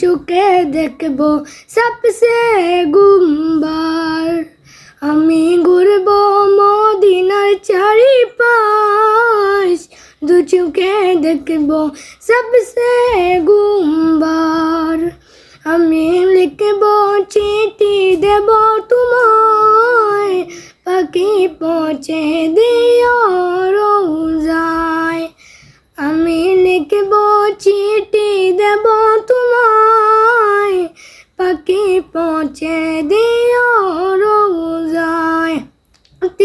চোখে দেখব সবসে গুম্বার। আমি ঘুরব মদিনার চারিপাশ, দু চোখে দেখব সবসে গুম্বার। আমি লিখব চিঠি দেব তোমায়, পাখি পৌঁছে দিও।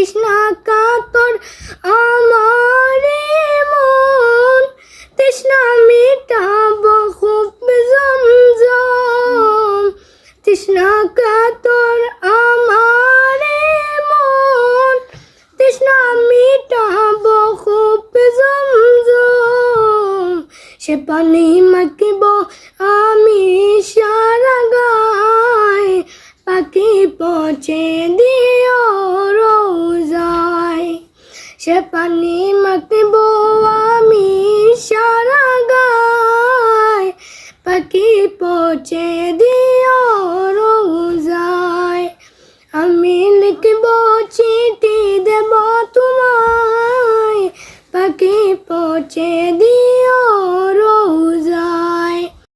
তৃষ্ণা কাতর আমার মন। তৃষ্ণা মিটাব খুব জমজম। তৃষ্ণা কাতর আমার মন। তৃষ্ণা মিটাব খুব জমজম। সে পানি মাখিব আমি সারা গায়। পাখি পৌঁছে সে পানি মাখিব আমি সারা গায়। পাখি পচে দিও রোজায়। আমি লিখব, চিঠি দেব তোমায়। পাখি পচে দিও